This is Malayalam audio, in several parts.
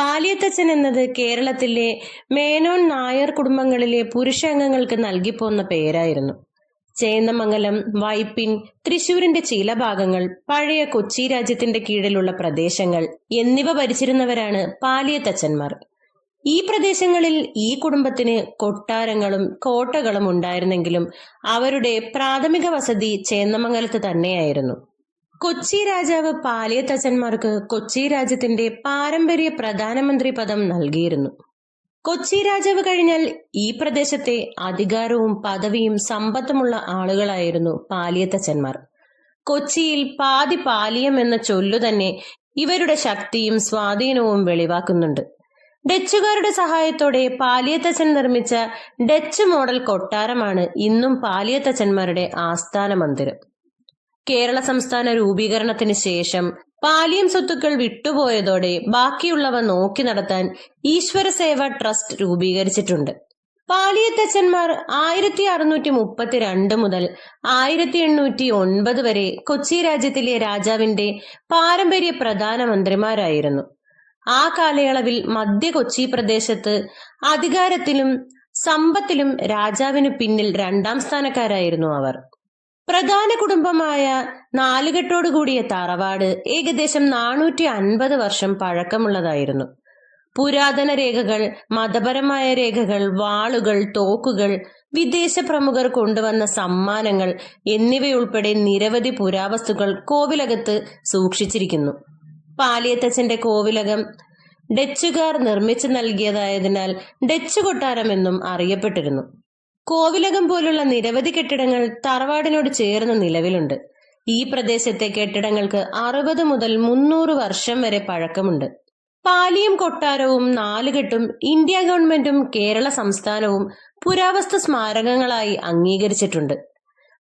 പാലിയത്തച്ഛൻ എന്നത് കേരളത്തിലെ മേനോൻ നായർ കുടുംബങ്ങളിലെ പുരുഷാംഗങ്ങൾക്ക് നൽകിപ്പോന്ന പേരായിരുന്നു. ചേന്നമംഗലം വൈപ്പിൻ തൃശൂരിന്റെ ചില ഭാഗങ്ങൾ പഴയ കൊച്ചി രാജ്യത്തിന്റെ കീഴിലുള്ള പ്രദേശങ്ങൾ എന്നിവ ഭരിച്ചിരുന്നവരാണ് പാലിയത്തച്ഛന്മാർ. ഈ പ്രദേശങ്ങളിൽ ഈ കുടുംബത്തിന് കൊട്ടാരങ്ങളും കോട്ടകളും ഉണ്ടായിരുന്നെങ്കിലും അവരുടെ പ്രാഥമിക വസതി ചേന്നമംഗലത്ത് തന്നെയായിരുന്നു. കൊച്ചി രാജാവ് പാലിയത്തച്ഛന്മാർക്ക് കൊച്ചി രാജ്യത്തിന്റെ പാരമ്പര്യ പ്രധാനമന്ത്രി പദം നൽകിയിരുന്നു. കൊച്ചി രാജാവ് കഴിഞ്ഞാൽ ഈ പ്രദേശത്തെ അധികാരവും പദവിയും സമ്പത്തുമുള്ള ആളുകളായിരുന്നു പാലിയത്തച്ഛന്മാർ. കൊച്ചിയിൽ പാതി പാലിയം എന്ന ചൊല്ലു തന്നെ ഇവരുടെ ശക്തിയും സ്വാധീനവും വെളിവാക്കുന്നുണ്ട്. ഡച്ചുകാരുടെ സഹായത്തോടെ പാലിയത്തച്ഛൻ നിർമ്മിച്ച ഡച്ച് മോഡൽ കൊട്ടാരമാണ് ഇന്നും പാലിയത്തച്ഛന്മാരുടെ ആസ്ഥാന മന്ദിരം കേരള സംസ്ഥാന രൂപീകരണത്തിന് ശേഷം പാലിയം സ്വത്തുക്കൾ വിട്ടുപോയതോടെ ബാക്കിയുള്ളവ നോക്കി നടത്താൻ ഈശ്വര സേവ ട്രസ്റ്റ് രൂപീകരിച്ചിട്ടുണ്ട്. പാലിയത്തച്ഛന്മാർ ആയിരത്തി അറുന്നൂറ്റി മുപ്പത്തിരണ്ട് മുതൽ ആയിരത്തി എണ്ണൂറ്റി ഒൻപത് വരെ കൊച്ചി രാജ്യത്തിലെ രാജാവിന്റെ പാരമ്പര്യ പ്രധാനമന്ത്രിമാരായിരുന്നു ആ കാലയളവിൽ മധ്യ കൊച്ചി പ്രദേശത്ത് അധികാരത്തിലും സമ്പത്തിലും രാജാവിനു പിന്നിൽ രണ്ടാം സ്ഥാനക്കാരായിരുന്നു അവർ. പ്രധാന കുടുംബമായ നാലുകെട്ടോട് നാലുകെട്ടോടുകൂടിയ തറവാട് ഏകദേശം നാനൂറ്റി അൻപത് വർഷം പഴക്കമുള്ളതായിരുന്നു. പുരാതന രേഖകൾ മതപരമായ രേഖകൾ വാളുകൾ തോക്കുകൾ വിദേശ പ്രമുഖർ കൊണ്ടുവന്ന സമ്മാനങ്ങൾ എന്നിവയുൾപ്പെടെ നിരവധി പുരാവസ്തുക്കൾ കോവിലകത്ത് സൂക്ഷിച്ചിരിക്കുന്നു. പാലിയത്തച്ഛന്റെ കോവിലകം ഡച്ചുകാർ നിർമ്മിച്ചു നൽകിയതായതിനാൽ ഡച്ച് കൊട്ടാരം എന്നും അറിയപ്പെട്ടിരുന്നു. കോവിലകം പോലുള്ള നിരവധി കെട്ടിടങ്ങൾ തറവാടിനോട് ചേർന്ന് നിലവിലുണ്ട്. ഈ പ്രദേശത്തെ കെട്ടിടങ്ങൾക്ക് അറുപത് മുതൽ മുന്നൂറ് വർഷം വരെ പഴക്കമുണ്ട്. പാലിയും കൊട്ടാരവും നാലുകെട്ടും ഇന്ത്യ ഗവൺമെന്റും കേരള സംസ്ഥാനവും പുരാവസ്തു സ്മാരകങ്ങളായി അംഗീകരിച്ചിട്ടുണ്ട്.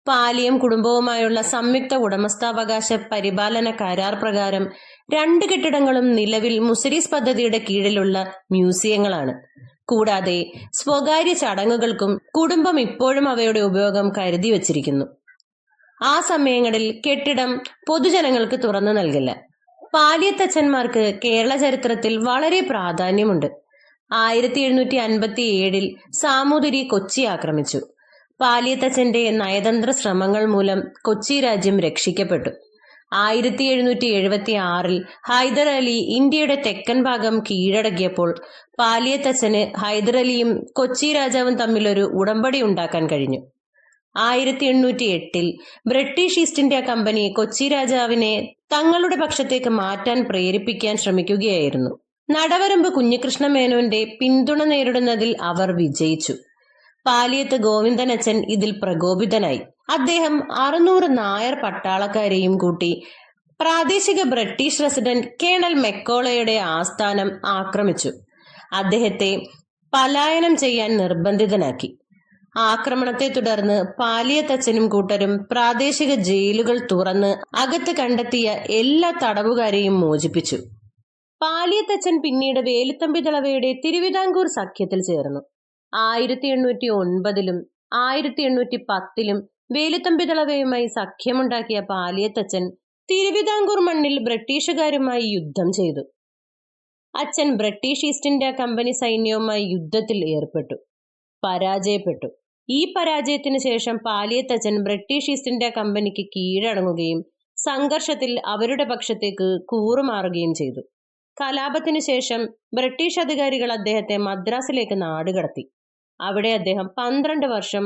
പാലിയം കുടുംബവുമായുള്ള സംയുക്ത ഉടമസ്ഥാവകാശ പരിപാലന കരാർ പ്രകാരം രണ്ട് കെട്ടിടങ്ങളും നിലവിൽ മുസരീസ് പദ്ധതിയുടെ കീഴിലുള്ള മ്യൂസിയങ്ങളാണ്. കൂടാതെ സ്വകാര്യ ചടങ്ങുകൾക്കും കുടുംബം ഇപ്പോഴും അവയുടെ ഉപയോഗം കരുതി വച്ചിരിക്കുന്നു. ആ സമയങ്ങളിൽ കെട്ടിടം പൊതുജനങ്ങൾക്ക് തുറന്നു നൽകില്ല. പാലിയത്തച്ഛന്മാർക്ക് കേരള ചരിത്രത്തിൽ വളരെ പ്രാധാന്യമുണ്ട്. ആയിരത്തി എഴുന്നൂറ്റി അൻപത്തി ഏഴിൽ സാമൂതിരി കൊച്ചി ആക്രമിച്ചു. പാലിയത്തച്ഛന്റെ നയതന്ത്ര ശ്രമങ്ങൾ മൂലം കൊച്ചി രാജ്യം രക്ഷിക്കപ്പെട്ടു. ആയിരത്തി എഴുന്നൂറ്റി എഴുപത്തി ആറിൽ ഹൈദർ അലി ഇന്ത്യയുടെ തെക്കൻ ഭാഗം കീഴടക്കിയപ്പോൾ പാലിയത്തച്ഛന് ഹൈദർ അലിയും കൊച്ചി രാജാവും തമ്മിലൊരു ഉടമ്പടി ഉണ്ടാക്കാൻ കഴിഞ്ഞു. ആയിരത്തി എണ്ണൂറ്റി എട്ടിൽ British East India company Kochi രാജാവിനെ തങ്ങളുടെ പക്ഷത്തേക്ക് മാറ്റാൻ പ്രേരിപ്പിക്കാൻ ശ്രമിക്കുകയായിരുന്നു. നടവരമ്പ് കുഞ്ഞികൃഷ്ണ മേനോന്റെ പിന്തുണ നേരിടുന്നതിൽ അവർ വിജയിച്ചു. പാലിയത്ത് ഗോവിന്ദനച്ചൻ ഇതിൽ പ്രകോപിതനായി. അദ്ദേഹം അറുന്നൂറ് നായർ പട്ടാളക്കാരെയും കൂട്ടി പ്രാദേശിക ബ്രിട്ടീഷ് റെസിഡന്റ് കേണൽ മെക്കോളയുടെ ആസ്ഥാനം ആക്രമിച്ചു. അദ്ദേഹത്തെ പലായനം ചെയ്യാൻ നിർബന്ധിതനാക്കി. ആക്രമണത്തെ തുടർന്ന് പാലിയത്തച്ഛനും കൂട്ടരും പ്രാദേശിക ജയിലുകൾ തുറന്ന് അകത്ത് കണ്ടെത്തിയ എല്ലാ തടവുകാരെയും മോചിപ്പിച്ചു. പാലിയത്തച്ഛൻ പിന്നീട് വേലുത്തമ്പി ദളവയുടെ തിരുവിതാംകൂർ സഖ്യത്തിൽ ചേർന്നു. ആയിരത്തി എണ്ണൂറ്റി ഒൻപതിലും ആയിരത്തി എണ്ണൂറ്റി പത്തിലും വേലുത്തമ്പി ദളവയുമായി സഖ്യമുണ്ടാക്കിയ പാലിയത്തച്ഛൻ തിരുവിതാംകൂർ മണ്ണിൽ ബ്രിട്ടീഷുകാരുമായി യുദ്ധം ചെയ്തു. അച്ഛൻ ബ്രിട്ടീഷ് ഈസ്റ്റ് ഇന്ത്യ കമ്പനി സൈന്യവുമായി യുദ്ധത്തിൽ ഏർപ്പെട്ടു. പരാജയപ്പെട്ടു. ഈ പരാജയത്തിന് ശേഷം പാലിയത്തച്ഛൻ ബ്രിട്ടീഷ് ഈസ്റ്റ് ഇന്ത്യ കമ്പനിക്ക് കീഴടങ്ങുകയും സംഘർഷത്തിൽ അവരുടെ പക്ഷത്തേക്ക് കൂറുമാറുകയും ചെയ്തു. കലാപത്തിനു ശേഷം ബ്രിട്ടീഷ് അധികാരികൾ അദ്ദേഹത്തെ മദ്രാസിലേക്ക് നാടുകടത്തി. അവിടെ അദ്ദേഹം പന്ത്രണ്ട് വർഷം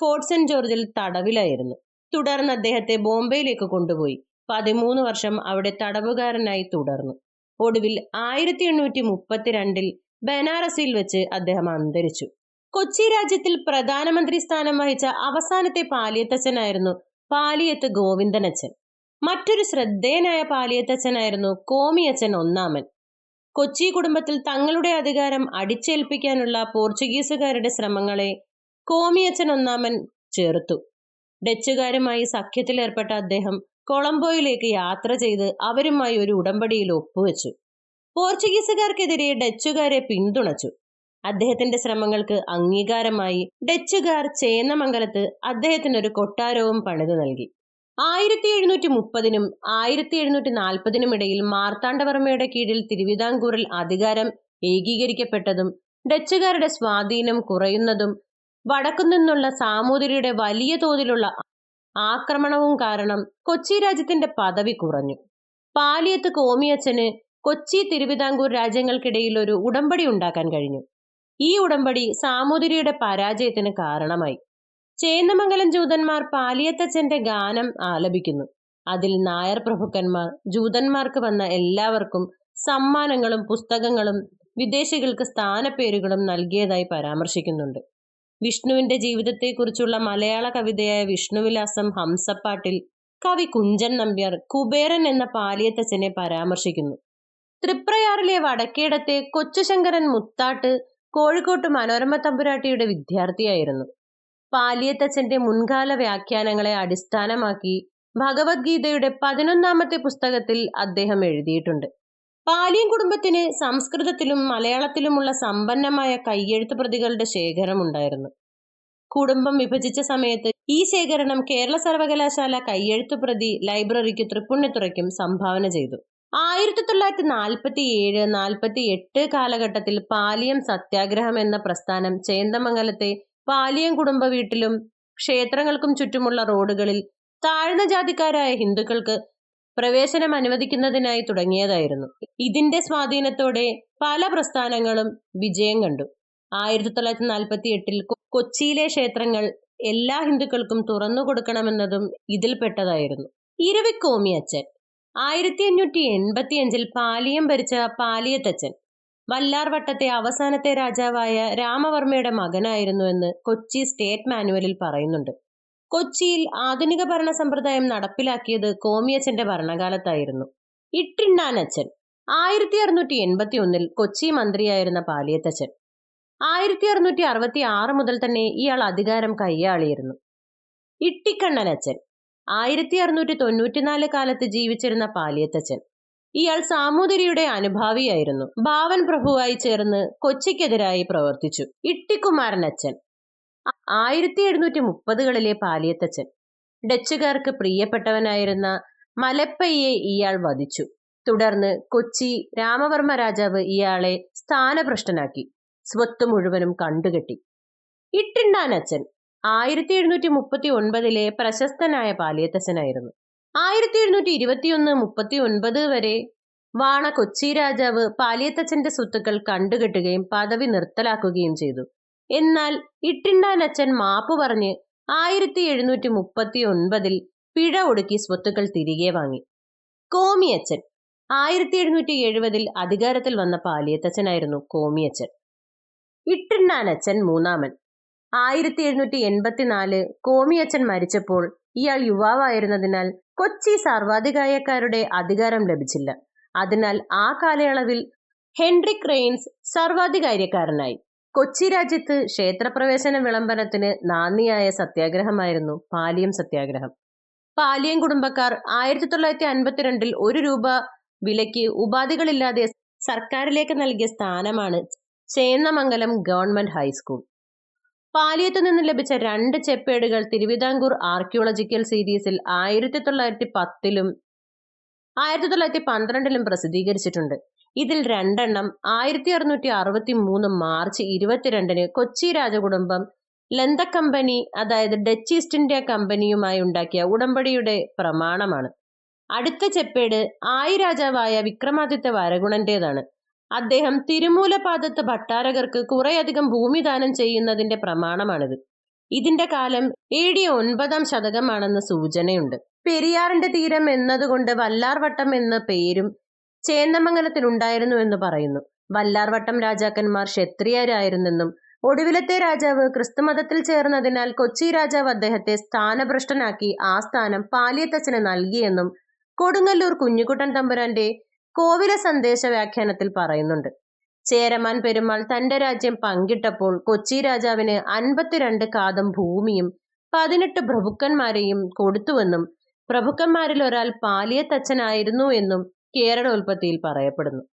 ഫോർട്ട് സെന്റ് ജോർജിൽ തടവിലായിരുന്നു. തുടർന്ന് അദ്ദേഹത്തെ ബോംബെയിലേക്ക് കൊണ്ടുപോയി. പതിമൂന്ന് വർഷം അവിടെ തടവുകാരനായി തുടർന്നു. ഒടുവിൽ ആയിരത്തി എണ്ണൂറ്റി മുപ്പത്തിരണ്ടിൽ ബനാറസിൽ വെച്ച് അദ്ദേഹം അന്തരിച്ചു. കൊച്ചി രാജ്യത്തിൽ പ്രധാനമന്ത്രി സ്ഥാനം വഹിച്ച അവസാനത്തെ പാലിയത്തച്ഛനായിരുന്നു പാലിയത്ത് ഗോവിന്ദനച്ഛൻ. മറ്റൊരു ശ്രദ്ധേയനായ പാലിയത്തച്ഛനായിരുന്നു കോമിയച്ഛൻ ഒന്നാമൻ. കൊച്ചി കുടുംബത്തിൽ തങ്ങളുടെ അധികാരം അടിച്ചേൽപ്പിക്കാനുള്ള പോർച്ചുഗീസുകാരുടെ ശ്രമങ്ങളെ കോമിയച്ഛൻ ഒന്നാമൻ ചേർത്തു. ഡച്ചുകാരുമായി സഖ്യത്തിലേർപ്പെട്ട അദ്ദേഹം കൊളംബോയിലേക്ക് യാത്ര ചെയ്ത് അവരുമായി ഒരു ഉടമ്പടിയിൽ ഒപ്പുവെച്ചു. പോർച്ചുഗീസുകാർക്കെതിരെ ഡച്ചുകാരെ പിന്തുണച്ചു. അദ്ദേഹത്തിന്റെ ശ്രമങ്ങൾക്ക് അംഗീകാരമായി ഡച്ചുകാർ ചേന്നമംഗലത്ത് അദ്ദേഹത്തിന് ഒരു കൊട്ടാരവും പണിതു നൽകി. ആയിരത്തി എഴുന്നൂറ്റി മുപ്പതിനും ആയിരത്തി എഴുന്നൂറ്റി നാൽപ്പതിനും ഇടയിൽ മാർത്താണ്ഡവർമ്മയുടെ കീഴിൽ തിരുവിതാംകൂറിൽ അധികാരം ഏകീകരിക്കപ്പെട്ടതും ഡച്ചുകാരുടെ സ്വാധീനം കുറയുന്നതും വടക്കുനിന്നുള്ള സാമൂതിരിയുടെ വലിയ തോതിലുള്ള ആക്രമണവും കാരണം കൊച്ചി രാജ്യത്തിന്റെ പദവി കുറഞ്ഞു. പാലിയത്ത് കോമിയച്ചന് കൊച്ചി തിരുവിതാംകൂർ രാജ്യങ്ങൾക്കിടയിൽ ഒരു ഉടമ്പടി ഉണ്ടാക്കാൻ കഴിഞ്ഞു. ഈ ഉടമ്പടി സാമൂതിരിയുടെ പരാജയത്തിന് കാരണമായി. ചേന്നമംഗലം ജൂതന്മാർ പാലിയത്തച്ഛന്റെ ഗാനം ആലപിക്കുന്നു. അതിൽ നായർ പ്രഭുക്കന്മാർ ജൂതന്മാർക്ക് വന്ന എല്ലാവർക്കും സമ്മാനങ്ങളും പുസ്തകങ്ങളും വിദേശികൾക്ക് സ്ഥാനപ്പേരുകളും നൽകിയതായി പരാമർശിക്കുന്നുണ്ട്. വിഷ്ണുവിന്റെ ജീവിതത്തെക്കുറിച്ചുള്ള മലയാള കവിതയായ വിഷ്ണുവിലാസം ഹംസപ്പാട്ടിൽ കവി കുഞ്ചൻ നമ്പ്യാർ കുബേരൻ എന്ന പാലിയത്തച്ഛനെ പരാമർശിക്കുന്നു. തൃപ്രയാറിലെ വടക്കേടത്തെ കൊച്ചുശങ്കരൻ മുത്താട്ട് കോഴിക്കോട്ട് മനോരമ തമ്പുരാട്ടിയുടെ വിദ്യാർത്ഥിയായിരുന്നു. പാലിയത്തച്ഛന്റെ മുൻകാല വ്യാഖ്യാനങ്ങളെ അടിസ്ഥാനമാക്കി ഭഗവത്ഗീതയുടെ പതിനൊന്നാമത്തെ പുസ്തകത്തിൽ അദ്ദേഹം എഴുതിയിട്ടുണ്ട്. പാലിയൻ കുടുംബത്തിന് സംസ്കൃതത്തിലും മലയാളത്തിലുമുള്ള സമ്പന്നമായ കയ്യെഴുത്ത് പ്രതികളുടെ ശേഖരമുണ്ടായിരുന്നു. കുടുംബം വിഭജിച്ച സമയത്ത് ഈ ശേഖരണം കേരള സർവകലാശാല കയ്യെഴുത്ത് പ്രതി ലൈബ്രറിക്ക് തൃപ്പുണ്യത്തുറയ്ക്കും സംഭാവന ചെയ്തു. ആയിരത്തി തൊള്ളായിരത്തി നാൽപ്പത്തി ഏഴ് നാൽപ്പത്തി എട്ട് കാലഘട്ടത്തിൽ പാലിയം സത്യാഗ്രഹം എന്ന പ്രസ്ഥാനം ചേന്ദമംഗലത്തെ പാലിയം കുടുംബ വീട്ടിലും ക്ഷേത്രങ്ങൾക്കും ചുറ്റുമുള്ള റോഡുകളിൽ താഴ്ന്ന ജാതിക്കാരായ ഹിന്ദുക്കൾക്ക് പ്രവേശനം അനുവദിക്കുന്നതിനായി തുടങ്ങിയതായിരുന്നു. ഇതിന്റെ സ്വാധീനത്തോടെ പല പ്രസ്ഥാനങ്ങളും വിജയം കണ്ടു. ആയിരത്തി തൊള്ളായിരത്തി നാൽപ്പത്തി എട്ടിൽ കൊച്ചിയിലെ ക്ഷേത്രങ്ങൾ എല്ലാ ഹിന്ദുക്കൾക്കും തുറന്നു കൊടുക്കണമെന്നതും ഇതിൽപ്പെട്ടതായിരുന്നു ഇരവിക്കോമി അച്ഛൻ. ആയിരത്തി അഞ്ഞൂറ്റി എൺപത്തി അഞ്ചിൽ പാലിയം ഭരിച്ച പാലിയത്തച്ഛൻ. വല്ലാർവട്ടത്തെ അവസാനത്തെ രാജാവായ രാമവർമ്മയുടെ മകനായിരുന്നുവെന്ന് കൊച്ചി സ്റ്റേറ്റ് മാനുവലിൽ പറയുന്നുണ്ട്. കൊച്ചിയിൽ ആധുനിക ഭരണ സമ്പ്രദായം നടപ്പിലാക്കിയത് കോമിയച്ചന്റെ ഭരണകാലത്തായിരുന്നു. ഇട്ടിണ്ണാനച്ചൻ ആയിരത്തി അറുന്നൂറ്റി എൺപത്തി ഒന്നിൽ കൊച്ചി മന്ത്രിയായിരുന്ന പാലിയത്തച്ഛൻ. ആയിരത്തി അറുന്നൂറ്റി അറുപത്തി ആറ് മുതൽ തന്നെ ഇയാൾ അധികാരം കൈയാളിയിരുന്നു. ഇട്ടിക്കണ്ണനച്ചൻ ആയിരത്തി അറുന്നൂറ്റി തൊണ്ണൂറ്റിനാല് കാലത്ത് ജീവിച്ചിരുന്ന പാലിയത്തച്ഛൻ. ഇയാൾ സാമൂതിരിയുടെ അനുഭാവിയായിരുന്നു. ഭാവൻ പ്രഭുവായി ചേർന്ന് കൊച്ചിക്കെതിരായി പ്രവർത്തിച്ചു. ഇട്ടിക്കുമാരനച്ചൻ ആയിരത്തി എഴുന്നൂറ്റി മുപ്പതുകളിലെ പാലിയത്തച്ഛൻ. ഡച്ചുകാർക്ക് പ്രിയപ്പെട്ടവനായിരുന്ന മലപ്പയ്യെ ഇയാൾ വധിച്ചു. തുടർന്ന് കൊച്ചി രാമവർമ്മ രാജാവ് ഇയാളെ സ്ഥാനഭ്രഷ്ടനാക്കി. സ്വത്ത് മുഴുവനും കണ്ടുകെട്ടി. ഇട്ടിണ്ടാനച്ഛൻ ആയിരത്തി എഴുന്നൂറ്റി മുപ്പത്തി ഒൻപതിലെ പ്രശസ്തനായ പാലിയത്തച്ഛനായിരുന്നു. ആയിരത്തി എഴുന്നൂറ്റി ഇരുപത്തിയൊന്ന് മുപ്പത്തി ഒൻപത് വരെ വാണ കൊച്ചി രാജാവ് പാലിയത്തച്ഛന്റെ സ്വത്തുക്കൾ കണ്ടുകെട്ടുകയും പദവി നിർത്തലാക്കുകയും ചെയ്തു. എന്നാൽ ഇട്ടിണ്ടാനച്ഛൻ മാപ്പ് പറഞ്ഞ് ആയിരത്തി എഴുന്നൂറ്റി മുപ്പത്തി ഒൻപതിൽ പിഴ ഒടുക്കി സ്വത്തുക്കൾ തിരികെ വാങ്ങി. കോമിയച്ചൻ. ആയിരത്തി എഴുന്നൂറ്റി എഴുപതിൽ അധികാരത്തിൽ വന്ന പാലിയത്തച്ഛനായിരുന്നു കോമിയച്ചൻ. ഇട്ടിണ്ണാനച്ഛൻ മൂന്നാമൻ. ആയിരത്തി എഴുന്നൂറ്റി എൺപത്തിനാല് കോമിയച്ചൻ മരിച്ചപ്പോൾ ഇയാൾ യുവാവായിരുന്നതിനാൽ കൊച്ചി സർവാധികാരക്കാരുടെ അധികാരം ലഭിച്ചില്ല. അതിനാൽ ആ കാലയളവിൽ ഹെൻറിക് റെയിൻസ് സർവാധികാര്യക്കാരനായി കൊച്ചി രാജ്യത്ത് ക്ഷേത്രപ്രവേശന വിളംബരത്തിന് നാന്ദിയായ സത്യാഗ്രഹമായിരുന്നു പാലിയം സത്യാഗ്രഹം. പാലിയം കുടുംബക്കാർ ആയിരത്തി തൊള്ളായിരത്തി അൻപത്തിരണ്ടിൽ ഒരു രൂപ വിലയ്ക്ക് ഉപാധികളില്ലാതെ സർക്കാരിലേക്ക് നൽകിയ സ്ഥാനമാണ് ചേന്നമംഗലം ഗവൺമെന്റ് ഹൈസ്കൂൾ. പാലിയത്തു നിന്ന് ലഭിച്ച രണ്ട് ചെപ്പേടുകൾ തിരുവിതാംകൂർ ആർക്കിയോളജിക്കൽ സീരീസിൽ ആയിരത്തി തൊള്ളായിരത്തി പത്തിലും ആയിരത്തി തൊള്ളായിരത്തി പന്ത്രണ്ടിലും പ്രസിദ്ധീകരിച്ചിട്ടുണ്ട്. ഇതിൽ രണ്ടെണ്ണം ആയിരത്തി അറുന്നൂറ്റി അറുപത്തി മൂന്ന് മാർച്ച് ഇരുപത്തിരണ്ടിന് കൊച്ചി രാജകുടുംബം ലന്ത കമ്പനി അതായത് ഡച്ച് ഈസ്റ്റ് ഇന്ത്യ കമ്പനിയുമായി ഉണ്ടാക്കിയ ഉടമ്പടിയുടെ പ്രമാണമാണ്. അടുത്ത ചെപ്പേട് ആയി രാജാവായ വിക്രമാദിത്യ വരഗുണന്റേതാണ്. അദ്ദേഹം തിരുമൂലപാദത്ത് ഭട്ടാരകർക്ക് കുറേയധികം ഭൂമി ദാനം ചെയ്യുന്നതിന്റെ പ്രമാണമാണിത്. ഇതിന്റെ കാലം എ ഡി ഒൻപതാം ശതകമാണെന്ന് സൂചനയുണ്ട്. പെരിയാറിന്റെ തീരം എന്നതുകൊണ്ട് വല്ലാർവട്ടം എന്ന പേരും ചേന്നമംഗലത്തിനുണ്ടായിരുന്നു എന്ന് പറയുന്നു. വല്ലാർവട്ടം രാജാക്കന്മാർ ക്ഷത്രിയരായിരുന്നെന്നും ഒടുവിലത്തെ രാജാവ് ക്രിസ്തുമതത്തിൽ ചേർന്നതിനാൽ കൊച്ചി രാജാവ് അദ്ദേഹത്തെ സ്ഥാനഭ്രഷ്ടനാക്കി ആ സ്ഥാനം പാലിയത്തച്ഛന് നൽകിയെന്നും കൊടുങ്ങല്ലൂർ കുഞ്ഞുകുട്ടൻ തമ്പുരാന്റെ കോവില സന്ദേശ വ്യാഖ്യാനത്തിൽ പറയുന്നുണ്ട്. ചേരമാൻ പെരുമാൾ തന്റെ രാജ്യം പങ്കിട്ടപ്പോൾ കൊച്ചി രാജാവിന് അൻപത്തിരണ്ട് കാതം ഭൂമിയും പതിനെട്ട് പ്രഭുക്കന്മാരെയും കൊടുത്തുവെന്നും പ്രഭുക്കന്മാരിൽ ഒരാൾ പാലിയത്തച്ഛനായിരുന്നു എന്നും കേരളോൽപ്പത്തിയിൽ പറയപ്പെടുന്നു.